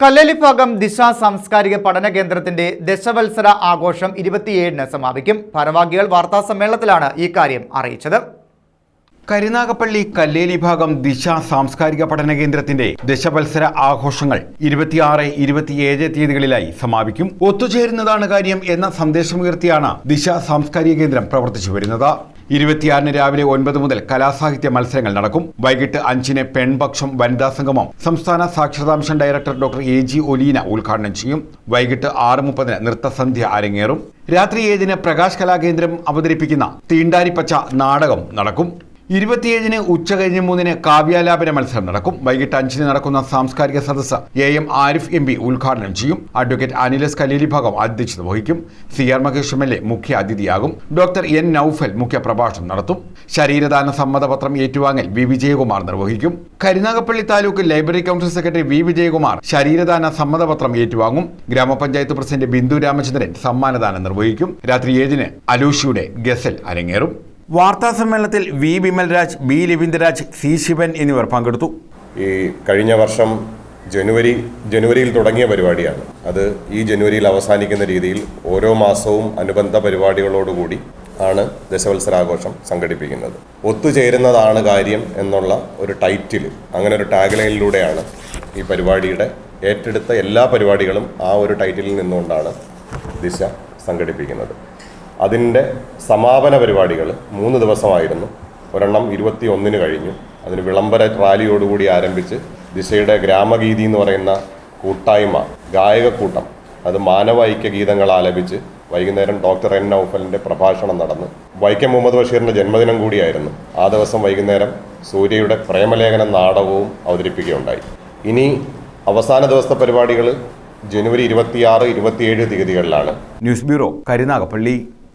കല്ലലിഭാഗം ദിശ സാംസ്കാരിക പഠന കേന്ദ്രത്തിന്റെ ദശവത്സര ആഘോഷം ഇരുപത്തിയേഴിന് സമാപിക്കും. ഭാരവാഹികൾ വാർത്താ സമ്മേളനത്തിലാണ് ഈ കാര്യം അറിയിച്ചത്. കരുനാഗപ്പള്ളി കല്ലേലി ഭാഗം ദിശ സാംസ്കാരിക പഠന കേന്ദ്രത്തിന്റെ ദശവത്സര ആഘോഷങ്ങൾ ഇരുപത്തിയാറ് ഇരുപത്തിയേഴ് തീയതികളിലായി സമാപിക്കും. ഒത്തുചേരുന്നതാണ് കാര്യം എന്ന സന്ദേശമുയർത്തിയാണ് ദിശ സാംസ്കാരിക കേന്ദ്രം പ്രവർത്തിച്ചു വരുന്നത്. ഇരുപത്തിയാറിന് രാവിലെ ഒൻപത് മുതൽ കലാസാഹിത്യ മത്സരങ്ങൾ നടക്കും. വൈകിട്ട് അഞ്ചിന് പെൺപക്ഷം വനിതാ സംഗമം. സംസ്ഥാന സാക്ഷരതാ mission director doctor A G Olina ഉദ്ഘാടനം ചെയ്യും. വൈകിട്ട് ആറ് മുപ്പതിന് നൃത്തസന്ധ്യ അരങ്ങേറും. രാത്രി ഏഴിന് പ്രകാശ് കലാകേന്ദ്രം അവതരിപ്പിക്കുന്ന തീണ്ടാരിപ്പച്ച നാടകം നടക്കും. ഇരുപത്തിയേഴിന് ഉച്ച കഴിഞ്ഞ് മൂന്നിന് കാവ്യാലാപന മത്സരം നടക്കും. വൈകിട്ട് അഞ്ചിന് നടക്കുന്ന സാംസ്കാരിക സദസ്സ് A M Arif M P ഉദ്ഘാടനം ചെയ്യും. അഡ്വക്കേറ്റ് അനിലസ് കലീലി ഭാഗം അധ്യക്ഷത വഹിക്കും. C R Mahesh M L A മുഖ്യ അതിഥിയാകും. ഡോക്ടർ എൻ നൌഫൽ മുഖ്യ പ്രഭാഷണം നടത്തും. ശരീരദാന സമ്മതപത്രം ഏറ്റുവാങ്ങൽ വി വിജയകുമാർ നിർവഹിക്കും. Karunagappally taluk library council secretary V Vijayakumar ശരീരദാന സമ്മതപത്രം ഏറ്റുവാങ്ങും. ഗ്രാമപഞ്ചായത്ത് പ്രസിഡന്റ് ബിന്ദു രാമചന്ദ്രൻ സമ്മാനദാനം നിർവഹിക്കും. രാത്രി ഏഴിന് അലൂഷിയുടെ ഗസൽ അരങ്ങേറും. വാർത്താ സമ്മേളനത്തിൽ V Vimalraj B Raveendraraj C Sivan എന്നിവർ പങ്കെടുത്തു. ഈ കഴിഞ്ഞ വർഷം ജനുവരി ജനുവരിയിൽ തുടങ്ങിയ പരിപാടിയാണ്. അത് ഈ ജനുവരിയിൽ അവസാനിക്കുന്ന രീതിയിൽ ഓരോ മാസവും അനുബന്ധ പരിപാടികളോടുകൂടി ആണ് ദശവത്സരാഘോഷം സംഘടിപ്പിക്കുന്നത്. ഒത്തുചേരുന്നതാണ് കാര്യം എന്നുള്ള ഒരു ടൈറ്റിൽ അങ്ങനെ ഒരു ടാഗ്ലൈനിലൂടെയാണ് ഈ പരിപാടിയുടെ ഏറ്റെടുത്ത എല്ലാ പരിപാടികളും ആ ഒരു ടൈറ്റിലിൽ നിന്നുകൊണ്ടാണ് ദിശ സംഘടിപ്പിക്കുന്നത്. അതിന്റെ സമാപന പരിപാടികൾ മൂന്ന് ദിവസമായിരുന്നു. ഒരെണ്ണം ഇരുപത്തി ഒന്നിന് കഴിഞ്ഞു. അതിന് വിളംബര റാലിയോടുകൂടി ആരംഭിച്ച് ദിശയുടെ ഗ്രാമഗീതി എന്ന് പറയുന്ന കൂട്ടായ്മ ഗായകക്കൂട്ടം അത് മാനവ ഐക്യ ഗീതങ്ങൾ ആലപിച്ച് വൈകുന്നേരം ഡോക്ടർ എൻ നൌഫലിന്റെ പ്രഭാഷണം നടന്ന്. വൈക്കം മുഹമ്മദ് ബഷീറിന്റെ ജന്മദിനം കൂടിയായിരുന്നു. ആ ദിവസം വൈകുന്നേരം സൂര്യയുടെ പ്രേമലേഖന നാടകവും അവതരിപ്പിക്കുകയുണ്ടായി. ഇനി അവസാന ദിവസത്തെ പരിപാടികൾ ജനുവരി ഇരുപത്തിയാറ് ഇരുപത്തിയേഴ് തീയതികളിലാണ്. News bureau Karunagappally.